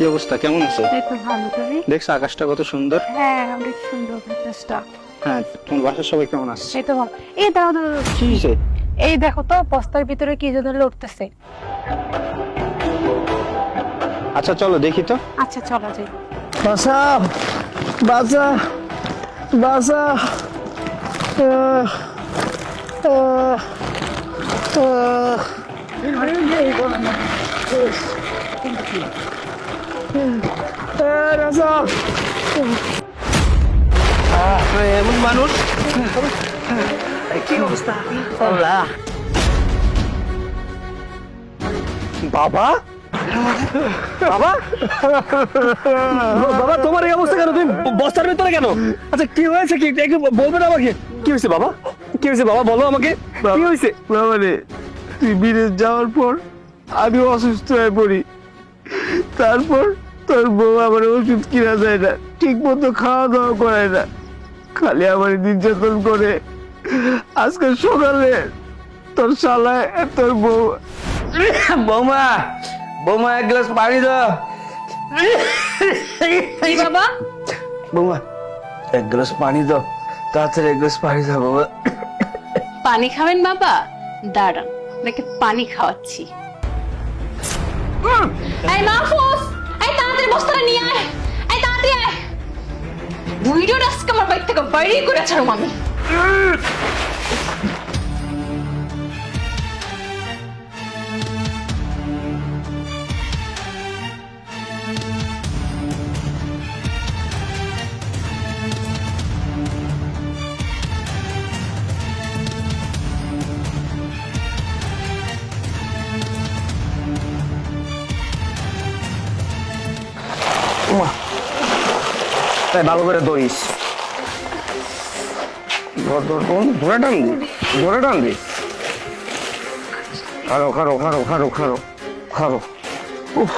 কি অবস্থা? কেমন আছো? দেখছ আকাশটা কত সুন্দর? হ্যাঁ অনেক সুন্দর বাতাসটা হ্যাঁ তোমার বাসার সবাই কেমন আছে? এই তো ভালো। এই দাঁড়াও। কি এই দেখো তো বস্তার ভিতরে কি যেন লড়তেছে। আচ্ছা চলো দেখি তো। আচ্ছা চলো যাই। বাসা বাসা বাসা। আহ, আহ, আহ। আহ, রাজা। আহ, এমন মানুষ কি অবস্থা বাবা? বাবা? বাবা তোমার এই অবস্থা কেন? তুমি বস্তার ভিতরে কেন? আচ্ছা কি হয়েছে? কি একটু বলবেন আমাকে? কি হয়েছে বাবা? কি হয়েছে বাবা? বলো আমাকে। কি হয়েছে? রে তুই বিদেশ যাওয়ার পর আমি অসুস্থ হয়ে পড়ি। তারপর তোর বউ আমার ওষুধ কিনা যায় না ঠিক মতো খাওয়া দাওয়া করে না। খালি আমার নির্যাতন করে। আজকে সকালে তোর শালায় তোর বউ। বৌমা বৌমা এক গ্লাস পানি দাও। বাবা? বৌমা এক গ্লাস পানি দাও। তাড়াতাড়ি এক গ্লাস পানি দাও বাবা। পানি খাবেন বাবা? দাঁড়ান দেখে পানি খাওয়াচ্ছি। এই মাহফুজ! এই তাড়াতাড়ি বস্তাটা নিয়ে আয়। এই তাড়াতাড়ি আয়। ভিডিওটা আজকে আমার বাড়ি থেকে বাইরেই করে ছাড়ো আমি তাই ভালো করে দৌড়িস ধর টান দি ধরে টান দি খারো খারো খারো খারো খারো খারো উফ।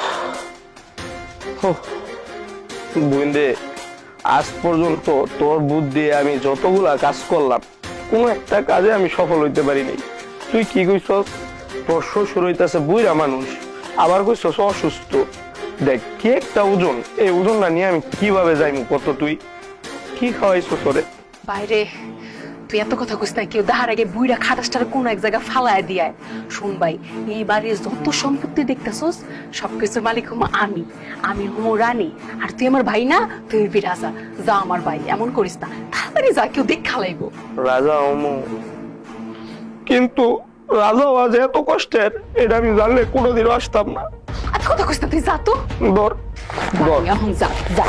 আজ পর্যন্ত তোর বুদ্ধি আমি যতগুলা কাজ করলাম, কোনো একটা কাজে আমি সফল হইতে পারিনি। তুই কি কইছস? তোর শ্বশুর হইতাছে বুইরা মানুষ, আবার কইছস অসুস্থ। দেখ কি একটা ওজন? এই ওজনটা নিয়ে আমি কীভাবে যাইমু কত তুই? কি খাওয়াইছো তোরে? বাইরে তুই এত কথা কইস না কেউ দাহার আগে বুইরা খাটাসটার কোন এক জায়গা ফালায় দিয়ায়। শুন ভাই এই বাড়ির যত সম্পত্তি দেখতেছস সবকিছুর মালিক হমো আমি। আমি হমো রানী আর তুই আমার ভাই না তুই হবি রাজা। যা আমার ভাই এমন করিস না তাড়াতাড়ি যা কেউ দেখা লাইবো। রাজা অমু কিন্তু রাজা আজ এত কষ্টের এটা আমি জানলে কোনোদিনও আসতাম না। কথা কইস না তুই যা তো ধর ধর এখন যা যা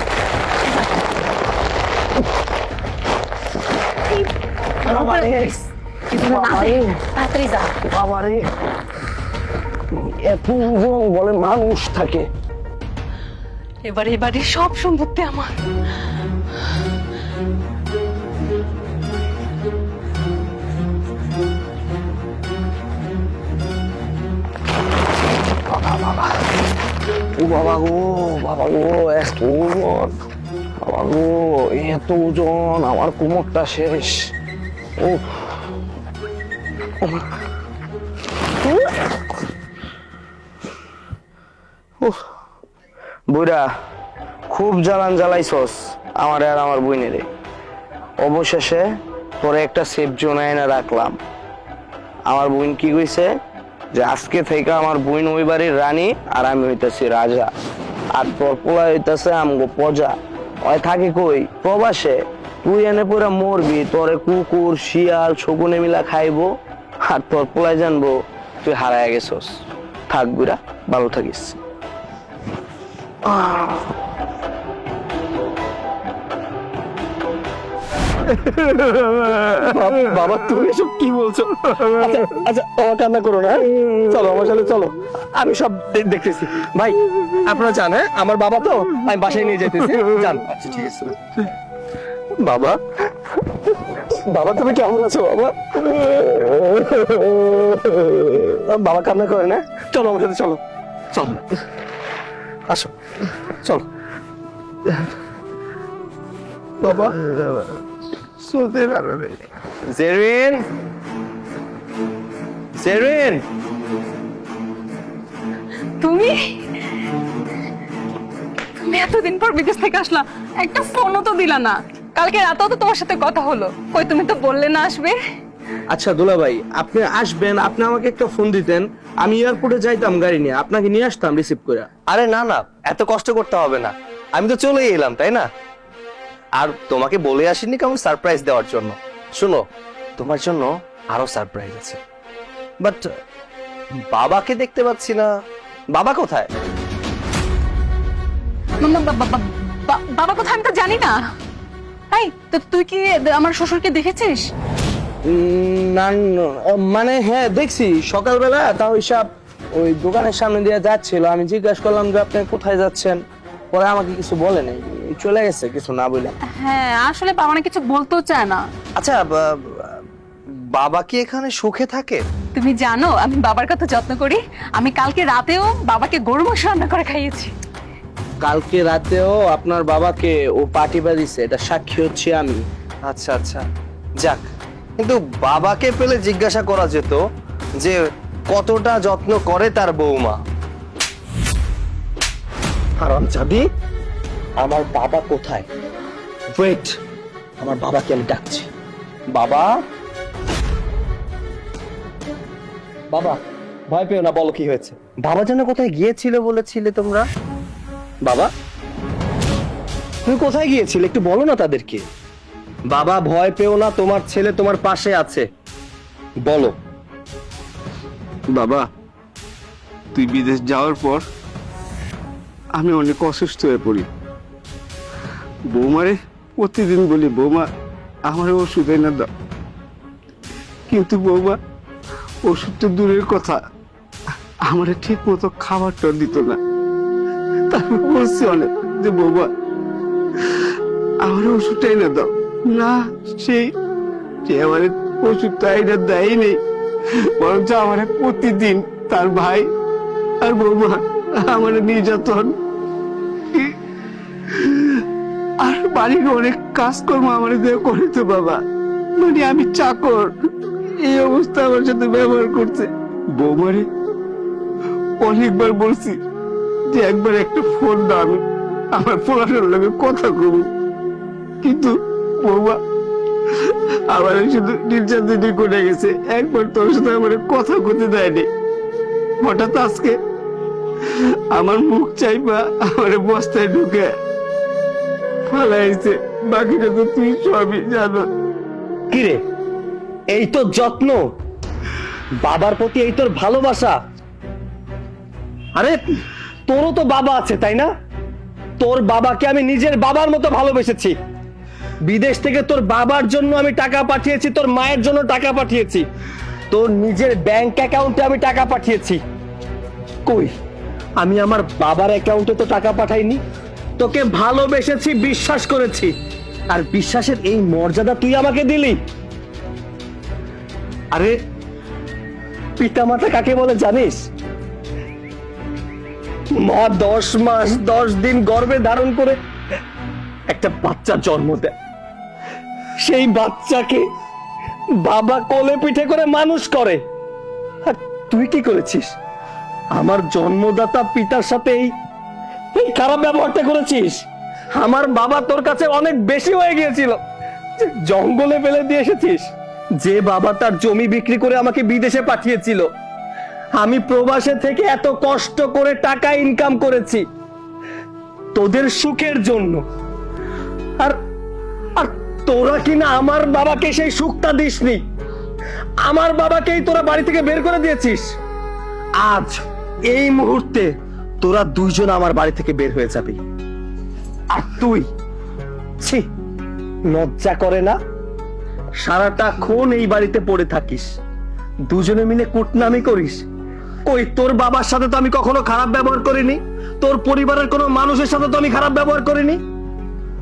কিছু না দে, তাড়াতাড়ি যা বাবারে এত বলে মানুষ থাকে এবারে এবারে সব সম্পত্তি আমার ও বাবা গো বাবা গো, এত ওজন বাবা গো, এত ওজন, আমার কোমরটা শেষ। ও বুড়া খুব জ্বালান জ্বালাইছস আমার আর আমার বইনেরে। অবশেষে তোরে একটা সেফ জোন এনে রাখলাম। আমার বোন কি কইছে? যে আজকে থেকে আমার বোন ওই বাড়ির রানী আর আমি হইতাছি রাজা। আর তোর পোলা হইতাছে আমগো প্রজা। ওই থাকে কই? প্রবাসে। তুই এনে পুরা মরবি, তোরে কুকুর, শিয়াল, শকুনে মিলা খাইবো। আর তোর পোলাই জানব, তুই হারায় গেছস। থাক বুড়া, ভালো থাকিস। বাবা তুমি এসব কি বলছো? আচ্ছা আচ্ছা আমার কান্না করো না হ্যাঁ? চলো, আমার সাথে চলো। আমি সব দেখতেছি। ভাই, আপনারা জান হ্যাঁ? আমার বাবা তো, আমি বাসায় নিয়ে যেতেছি যান। আচ্ছা ঠিক আছে। বাবা বাবা, তুমি কেমন আছো, বাবা? বাবা, কান্না করে না? চলো, আমার সাথে চলো। চলো। আসো। চলো। বাবা। চলতে পারবে জেরিন জেরিন তুমি? এতদিন পর বিদেশ থেকে আসলাম একটা ফোনও তো দিলা না। কালকে রাতেও তো তোমার সাথে কথা হলো। কই তুমি তো বললে না আসবে? আচ্ছা দুলা ভাই আপনি আসবেন আপনি আমাকে একটা ফোন দিতেন। আমি এয়ারপোর্টে যাইতাম গাড়ি নিয়ে আপনাকে নিয়ে আসতাম রিসিভ করে আরে না না এত কষ্ট করতে হবে না। আমি তো চলেই এলাম তাই না? আর তোমাকে বলে আসিনি কেমন সারপ্রাইজ দেওয়ার জন্য? শুনো তোমার জন্য আরও সারপ্রাইজ আছে। বাট বাবাকে দেখতে পাচ্ছি না। বাবা কোথায়? বাবা কোথায় আমি তো জানি না। এই তো তুই কি আমার শ্বশুরকে দেখেছিস? না, মানে হ্যাঁ দেখছি। সকালবেলা তাও হিসাব ওই দোকানের সামনে দিয়ে যাচ্ছিল। আমি জিজ্ঞাসা করলাম যে আপনি কোথায় যাচ্ছেন? পরে আমাকে কিছু বলে নাই। চলে গেছে কিছু না বলে হ্যাঁ আসলে বাবা না কিছু বলতেও চায় না। আচ্ছা বা- বাবা কি এখানে সুখে থাকে? তুমি জানো আমি বাবার কথা যত্ন করি। আমি কালকে রাতেও বাবাকে গরু মাংস রান্না করে খাইয়েছি। কালকে রাতেও আপনার বাবাকে ও পার্টি বাদিছে এটা সাক্ষী হচ্ছে আমি। আচ্ছা আচ্ছা। যাক কিন্তু বাবাকে পেলে জিজ্ঞাসা করা যেত যে কতটা যত্ন করে তার বৌমা। হারাম চাবি আমার বাবা কোথায়? ওয়েট আমার বাবাকে আমি ডাকছি। বাবা? বাবা ভয় পেও না বলো কি হয়েছে। বাবা যেন কোথায় গিয়েছিল বলেছিলে তোমরা? বাবা? তুমি কোথায় গিয়েছিলে? একটু বলো না তাদেরকে। বাবা ভয় পেও না তোমার ছেলে তোমার পাশে আছে। বলো। বাবা তুই বিদেশ যাওয়ার পর আমি অনেক অসুস্থ হয়ে পড়ি। বৌমারে প্রতিদিন বলি, বৌমা, আমার ওষুধ এনে দাও। কিন্তু বৌমা, ওষুধ তো দূরের কথা। আমার ঠিক মতো খাবারটা দিত না। তারপর বলছি অনেক যে, বৌমা, আমার ওষুধটা এনে দাও। না সেই সে আমার ওষুধটা এনে দেয় নেই বরঞ্চ আমার প্রতিদিন তার ভাই আর বৌমা আমার নির্যাতন। আর বাড়ির অনেক কাজকর্ম আমার দিয়ে করে তো বাবা। মানে আমি চাকর। এই অবস্থা আমার সাথে ব্যবহার করছে। বৌমারে, অনেকবার বলছি যে একবার একটা ফোন দাও, আমি আমার পড়াশোনার লাগে কথা কব। কিন্তু বৌমা আমার শুধু নির্যাতনই করে গেছে। একবার তোর সাথে আমার কথা করতে দেয়নি। হঠাৎ আজকে আমার মুখ চাইবা আমার বস্তায় ঢুকে। ফালাইছে, বাকিটা তো তুই সবই জানো। কিরে, এই তো যত্ন? বাবার প্রতি এই তোর ভালোবাসা? আরে, তোরও তো বাবা আছে, তাই না? তোর বাবাকে আমি নিজের বাবার মতো ভালোবেসেছি। বিদেশ থেকে তোর বাবার জন্য আমি টাকা পাঠিয়েছি, তোর মায়ের জন্য টাকা পাঠিয়েছি। তোর নিজের ব্যাংক অ্যাকাউন্টে আমি টাকা পাঠিয়েছি। কই? আমি আমার বাবার অ্যাকাউন্টে তো টাকা পাঠাইনি। তোকে ভালোবেসেছি, বিশ্বাস করেছি। আর বিশ্বাসের এই মর্যাদা তুই আমাকে দিলি। আরে, পিতামাতা কাকে বলে জানিস? মা দশ মাস, দশ দিন গর্ভে ধারণ করে একটা বাচ্চা জন্ম দেয়। সেই বাচ্চাকে বাবা কোলে পিঠে করে মানুষ করে। আর তুই কি করেছিস? আমার জন্মদাতা পিতার সাথে এই খারাপ ব্যবহারটা করেছিস। আমার বাবা তোর কাছে অনেক বেশি হয়ে গিয়েছিল। জঙ্গলে ফেলে দিয়ে এসেছিস। যে বাবা তার জমি বিক্রি করে আমাকে বিদেশে পাঠিয়েছিল। আমি প্রবাসে থেকে এত কষ্ট করে টাকা ইনকাম করেছি। তোদের সুখের জন্য। আর আর তোরা কিনা আমার বাবাকে সেই সুখটা দিসনি? আমার বাবাকেই তোরা বাড়ি থেকে বের করে দিয়েছিস। আজ এই মুহূর্তে তোরা দুইজন আমার বাড়ি থেকে বের হয়ে যাবি। আর তুই? ছি, লজ্জা করে না? সারাটা ক্ষণ এই বাড়িতে পড়ে থাকিস। দুজনে মিলে কুটনামি করিস। কই, তোর বাবার সাথে তো আমি কখনো খারাপ ব্যবহার করিনি? তোর পরিবারের কোনো মানুষের সাথে তো আমি খারাপ ব্যবহার করিনি?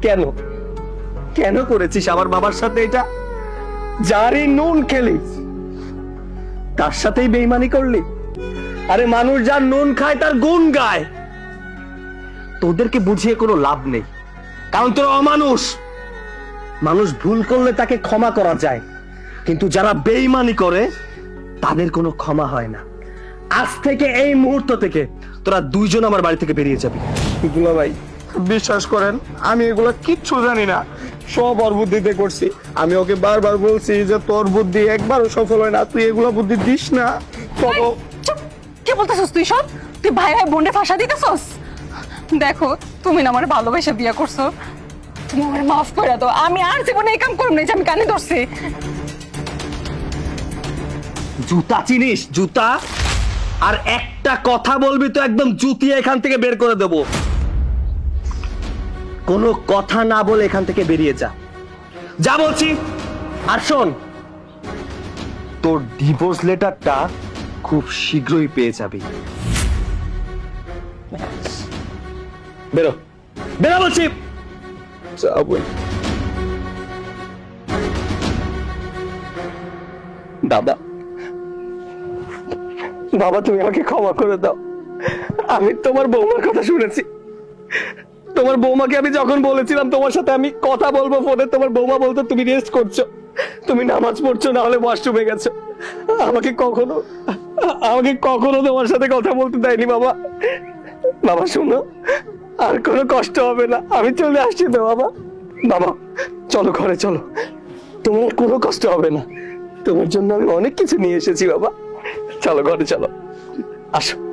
কেন? কেন করেছিস আমার বাবার সাথে এটা? যারই নুন খেলিস। তার সাথেই বেইমানি করলি? আরে মানুষ যার নুন খায়, তার গুণ গায়। তোদেরকে বুঝিয়ে কোনো লাভ নেই, কারণ তোরা অমানুষ। মানুষ ভুল করলে তাকে ক্ষমা করা যায়, কিন্তু যারা বেইমানি করে, তাদের কোনো ক্ষমা হয় না। আজ থেকে এই মুহূর্ত থেকে তোরা দুইজন আমার বাড়ি থেকে বেরিয়ে যাবি। দুলা ভাই, বিশ্বাস করেন, আমি এগুলো কিচ্ছু জানি না। সব ওর বুদ্ধিতে করছি। আমি ওকে বারবার বলছি যে তোর বুদ্ধি একবারও সফল হয় না, তুই এগুলো বুদ্ধি দিস না। তবে কি বলতেছস তুই সব? তুই ভাই ভাই বোনরে ফাঁসা দিতেছস? দেখো, তুমি না আমার ভালোবেসে বিয়ে করছ। তুমি আমার মাফ করে দাও। আমি আর জীবনে এই কাম করব না যে আমি কানে ধরছি। জুতা চিনিস? জুতা? আর একটা কথা বলবি তো একদম জুতিয়ে এখান থেকে বের করে দেব। কোনো কথা না বলে এখান থেকে বেরিয়ে যা। যা বলছি। আর শোন, তোর ডিভোর্স লেটারটা খুব শীঘ্রই পেয়ে যাবি। বেরো। বেরো বলছি। যাবই। দাদা। বাবা তুমি আমাকে ক্ষমা করে দাও। আমি তোমার বৌমার কথা শুনেছি। তোমার বৌমাকে আমি যখন বলেছিলাম তোমার সাথে আমি কথা বলব ফোনে তোমার বৌমা বলতো তুমি রেস্ট করছ। তুমি নামাজ পড়ছো না হলে ওয়াশরুমে গেছো। আমাকে কখনো আমাকে কখনো তোমার সাথে কথা বলতে দেয়নি, বাবা। বাবা, শোনো, আর কোনো কষ্ট হবে না। আমি চলে আসছি তো, বাবা। বাবা, চলো ঘরে, চলো। তোমার কোনো কষ্ট হবে না। তোমার জন্য আমি অনেক কিছু নিয়ে এসেছি, বাবা। চলো, ঘরে, চলো। আসো।